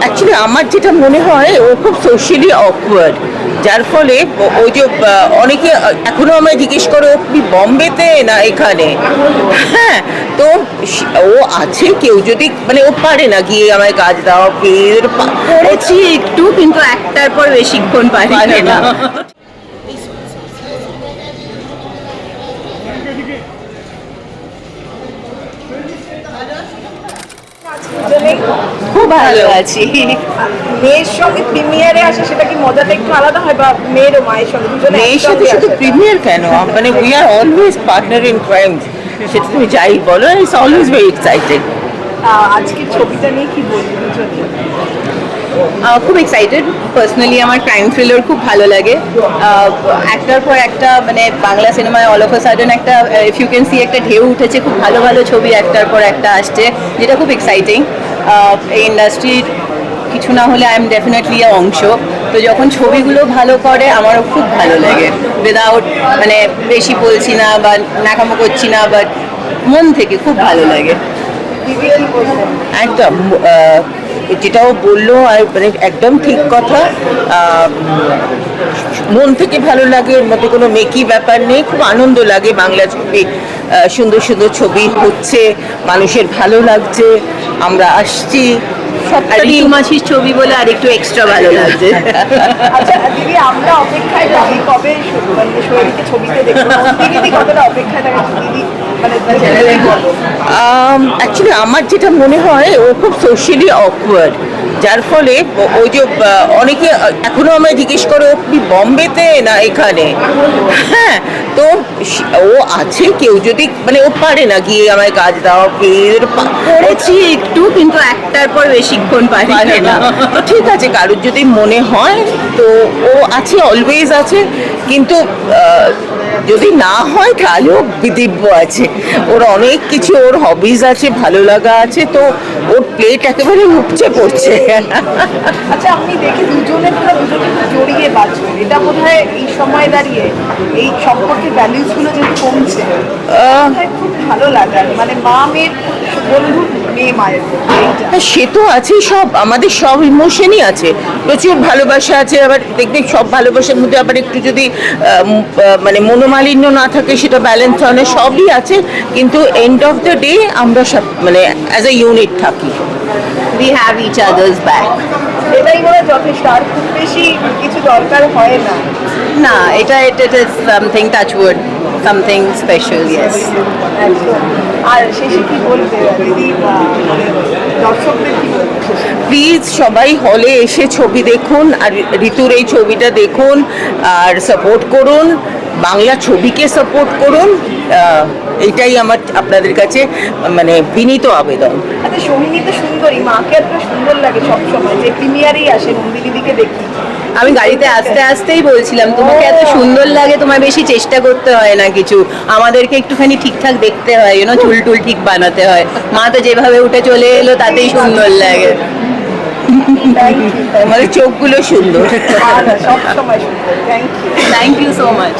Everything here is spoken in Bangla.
অ্যাকচুয়ালি আমার যেটা মনে হয় ও খুব সোশ্যালি অকওয়ার্ড যার ফলে ওই যে অনেকে এখনও আমায় জিজ্ঞেস করে ও কি বম্বেতে না এখানে? হ্যাঁ তো ও আছে কেউ যদি মানে ও পারে না গিয়ে আমায় কাজ দেওয়া পেয়ে করেছি একটু কিন্তু একটার পর বেশিক্ষণ পারি না। খুব ভালো আছি। মেয়ের সঙ্গে প্রিমিয়ারে আসে সেটা কি মজাটা একটু আলাদা হয় বা মেয়ের ও মায়ের সঙ্গে? দুজনে মেয়ের সাথে শুধু? প্রিমিয়ার কেন? মানে we are always partner in crime সেটা তুমি যাই বলো it's always very excited ah, আজকের ছবিটা নিয়ে কি বলব খুব এক্সাইটেড পার্সোনালি আমার ক্রাইম থ্রিলার খুব ভালো লাগে। একটার পর একটা মানে বাংলা সিনেমায় অল অফ আ সাডেন একটা ইফ ইউ ক্যান সি একটা ঢেউ উঠেছে খুব ভালো ভালো ছবি একটার পর একটা আসছে যেটা খুব এক্সাইটিং এই ইন্ডাস্ট্রির কিছু না হলে আই এম ডেফিনেটলি অংশ। তো যখন ছবিগুলো ভালো করে আমারও খুব ভালো লাগে। উইদাউট মানে বেশি বলছি না বা নাকামো করছি না বাট মন থেকে খুব ভালো লাগে। একদম যেটাও বলল, আর মানে একদম ঠিক কথা। মন থেকে ভালো লাগে, এর মধ্যে কোনো মেকি ব্যাপার নেই, খুব আনন্দ লাগে বাংলা ছবি। সুন্দর সুন্দর ছবি হচ্ছে, মানুষের ভালো লাগছে। আমরা আসছি ঋতু মাসির ছবি বলে আর একটু এক্সট্রা ভালো লাগছে। আচ্ছা দিদি আমরা অপেক্ষায় থাকি কবে? মানে ছবিতে দেখব। দিদি কতটা অপেক্ষায় থাকে? দিদি মানে অ্যাকচুয়ালি আমার যেটা মনে হয় ও খুব সোশ্যালি অকওয়ার্ড যার ফলে ওই যে অনেকে এখনও আমায় জিজ্ঞেস করে কি বম্বেতে না এখানে? হ্যাঁ তো ও আছে কেউ যদি মানে ও পারে না গিয়ে আমায় কাজ দেওয়া করেছি একটু কিন্তু একটার পর বেশিক্ষণ পারি না। তো ঠিক আছে কারোর যদি মনে হয় তো ও আছে অলওয়েজ আছে কিন্তু যদি না হয় তাহলেও বিদিব্য আছে। ওর অনেক কিছু ওর হবিজ আছে ভালো লাগা আছে তো ওর প্লেট একেবারে উপচে পড়ছে। আচ্ছা আপনি দেখে দুজনে পুরো দুজনে জড়িয়ে বাঁচবেন এটা বোধ হয় এই সময় দাঁড়িয়ে এই সম্পর্কের ভ্যালিউসগুলো যেহেতু কমছে। খুব ভালো লাগার। মানে মা মেয়ের বন্ধু মেয়ে মায়ের হ্যাঁ, সে তো আছে সব। আমাদের সব ইমোশনই আছে। প্রচুর ভালোবাসা আছে আবার দেখবে সব ভালোবাসার মধ্যে আবার একটু যদি মানে মনোমালিন্য না থাকে সেটা ব্যালেন্স হয় না সবই আছে। কিন্তু এন্ড অফ দ্য ডে আমরা সব মানে অ্যাজ এ ইউনিট থাকি। We have each others back এটাই মনে যথেষ্ট। আর খুব বেশি কিছু দরকার হয় না। না এটা এটা is something touch wood something special yes একদম আর শেষে কি বলবে? দিদি আহ, দর্শকদের কি বলবে? শেষে? প্লিজ সবাই হলে এসে ছবি দেখুন আর ঋতুর এই ছবিটা দেখুন আর সাপোর্ট করুন বাংলা ছবিকে সাপোর্ট করুন আহ, এইটাই আমার আপনাদের কাছে মানে বিনীত আবেদন। আচ্ছা সোহিনী তো সুন্দরী মাকে এত সুন্দর লাগে সবসময় যে প্রিমিয়ারেই আসে নন্দি দিদিকে দেখি। আমি গাড়িতে আস্তে আস্তেই বলছিলাম তোমাকে এত সুন্দর লাগে তোমার বেশি চেষ্টা করতে হয় না কিছু। আমাদেরকে একটুখানি ঠিকঠাক দেখতে হয় ইউনো চুল টুল ঠিক বানাতে হয়। মা তো যেভাবে উঠে চলে এলো তাতেই সুন্দর লাগে। মানে আমাদের চোখগুলো সুন্দর। সব সময় সুন্দর। Thank you thank you so much